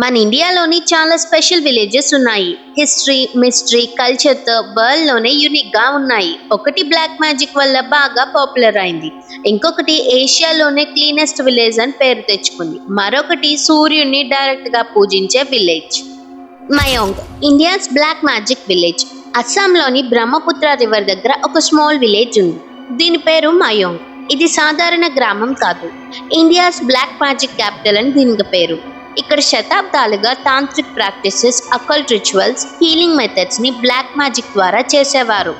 మన ఇండియాలోని చాలా స్పెషల్ విలేజెస్ ఉన్నాయి. హిస్టరీ మిస్టరీ కల్చర్తో వరల్డ్లోనే యూనిక్గా ఉన్నాయి. ఒకటి బ్లాక్ మ్యాజిక్ వల్ల బాగా పాపులర్ అయింది. ఇంకొకటి ఏషియాలోనే క్లీనెస్ట్ విలేజ్ అని పేరు తెచ్చుకుంది. మరొకటి సూర్యుడిని డైరెక్ట్గా పూజించే village. Mayong India's black magic village. అస్సాంలోని బ్రహ్మపుత్ర రివర్ దగ్గర ఒక స్మాల్ విలేజ్ ఉంది. దీని పేరు మయోంగ్. ఇది సాధారణ గ్రామం కాదు. ఇండియాస్ బ్లాక్ మ్యాజిక్ క్యాపిటల్ అని దీనికి పేరు. ఇక్కడ శతాబ్దాలుగా tantric practices occult rituals healing మెథడ్స్ని black magic ద్వారా చేసేవారు.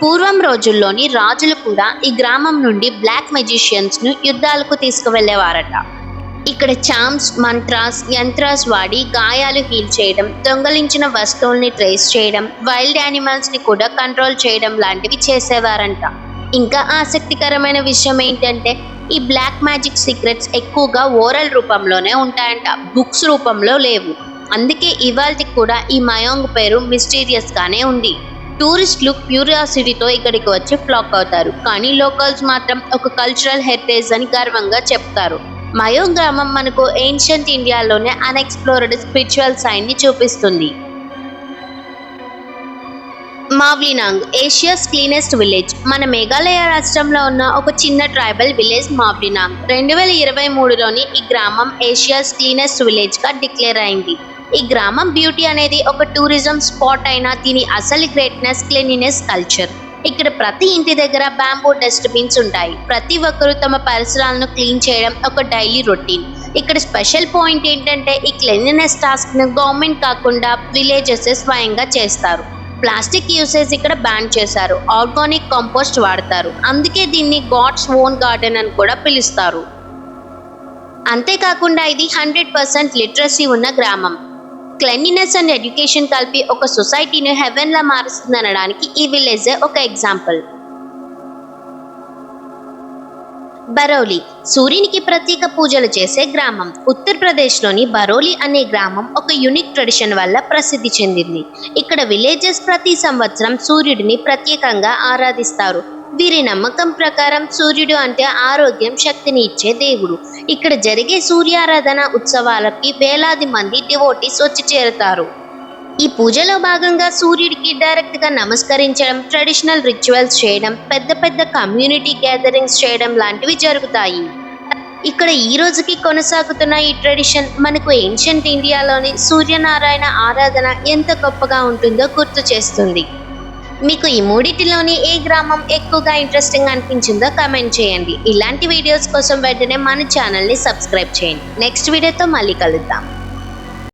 పూర్వం రోజుల్లోని రాజులు కూడా ఈ గ్రామం నుండి బ్లాక్ మెజిషియన్స్ను యుద్ధాలకు తీసుకువెళ్ళేవారట ఇక్కడ చామ్స్ మంత్రాస్ యంత్రాస్ వాడి గాయాలు హీల్ చేయడం దొంగలించిన వస్తువుల్ని ట్రేస్ చేయడం వైల్డ్ యానిమల్స్ని కూడా కంట్రోల్ చేయడం లాంటివి చేసేవారంట. ఇంకా ఆసక్తికరమైన విషయం ఏంటంటే ఈ బ్లాక్ మ్యాజిక్ సీక్రెట్స్ ఎక్కువగా ఓరల్ రూపంలోనే ఉంటాయంట. బుక్స్ రూపంలో లేవు. అందుకే ఇవాళకి కూడా ఈ మయాంగ్ పేరు మిస్టీరియస్గానే ఉంది. టూరిస్టులు క్యూరియాసిటీతో ఇక్కడికి వచ్చి ఫ్లాక్ అవుతారు. కానీ లోకల్స్ మాత్రం ఒక కల్చరల్ హెరిటేజ్ అని గర్వంగా చెప్తారు. మయోంగ్ గ్రామం మనకు ఏన్షియంట్ ఇండియాలోనే అన్ఎక్స్ప్లోర్డ్ స్పిరిచువల్ సైన్ని చూపిస్తుంది. Mawlynnong Asia's cleanest village. మన మేఘాలయ రాష్ట్రంలో ఉన్న ఒక చిన్న ట్రైబల్ విలేజ్ మావ్లినాంగ్. రెండు వేల ఇరవై మూడులోని ఈ గ్రామం ఏషియాస్ క్లీనెస్ట్ విలేజ్గా డిక్లేర్ అయింది. ఈ గ్రామం బ్యూటీ అనేది ఒక టూరిజం స్పాట్ అయిన దీని అసలు గ్రేట్నెస్ క్లీనినెస్ కల్చర్. ఇక్కడ ప్రతి ఇంటి దగ్గర బ్యాంబూ డస్ట్బిన్స్ ఉంటాయి. ప్రతి ఒక్కరూ తమ పరిసరాలను క్లీన్ చేయడం ఒక డైలీ రొటీన్. ఇక్కడ స్పెషల్ పాయింట్ ఏంటంటే ఈ క్లీనినెస్ టాస్క్ను గవర్నమెంట్ కాకుండా విలేజెస్ స్వయంగా చేస్తారు. ప్లాస్టిక్ యూసేజ్ ఇక్కడ బ్యాన్ చేశారు. ఆర్గానిక్ కంపోస్ట్ వాడతారు. అందుకే దీన్ని గాడ్స్ ఓన్ గార్డెన్ అని కూడా పిలుస్తారు. అంతేకాకుండా ఇది హండ్రెడ్ పర్సెంట్ లిటరసీ ఉన్న గ్రామం. క్లెన్లీనెస్ అండ్ ఎడ్యుకేషన్ కలిపి ఒక సొసైటీని హెవెన్లా మారుస్తుందనడానికి ఈ విలేజ్ ఒక ఎగ్జాంపుల్. బరౌలి. సూర్యునికి ప్రత్యేక పూజలు చేసే గ్రామం. ఉత్తరప్రదేశ్లోని బరౌలి అనే గ్రామం ఒక యునిక్ ట్రెడిషన్ వల్ల ప్రసిద్ధి చెందింది. ఇక్కడ విలేజెస్ ప్రతి సంవత్సరం సూర్యుడిని ప్రత్యేకంగా ఆరాధిస్తారు. వీరి నమ్మకం ప్రకారం సూర్యుడు అంటే ఆరోగ్యం శక్తిని ఇచ్చే దేవుడు. ఇక్కడ జరిగే సూర్యారాధన ఉత్సవాలకి వేలాది మంది డివోటీస్ వచ్చి చేరుతారు. ఈ పూజలో భాగంగా సూర్యుడికి డైరెక్ట్గా నమస్కరించడం ట్రెడిషనల్ రిచువల్స్ చేయడం పెద్ద పెద్ద కమ్యూనిటీ గ్యాదరింగ్స్ చేయడం లాంటివి జరుగుతాయి. ఇక్కడ ఈ రోజుకి కొనసాగుతున్న ఈ ట్రెడిషన్ మనకు ఏన్షియంట్ ఇండియాలోని సూర్యనారాయణ ఆరాధన ఎంత గొప్పగా ఉంటుందో గుర్తు చేస్తుంది. మీకు ఈ మూడిటిలోని ఏ గ్రామం ఎక్కువగా ఇంట్రెస్టింగ్ అనిపించిందో కమెంట్ చేయండి. ఇలాంటి వీడియోస్ కోసం వెంటనే మన ఛానల్ని సబ్స్క్రైబ్ చేయండి. నెక్స్ట్ వీడియోతో మళ్ళీ కలుద్దాం.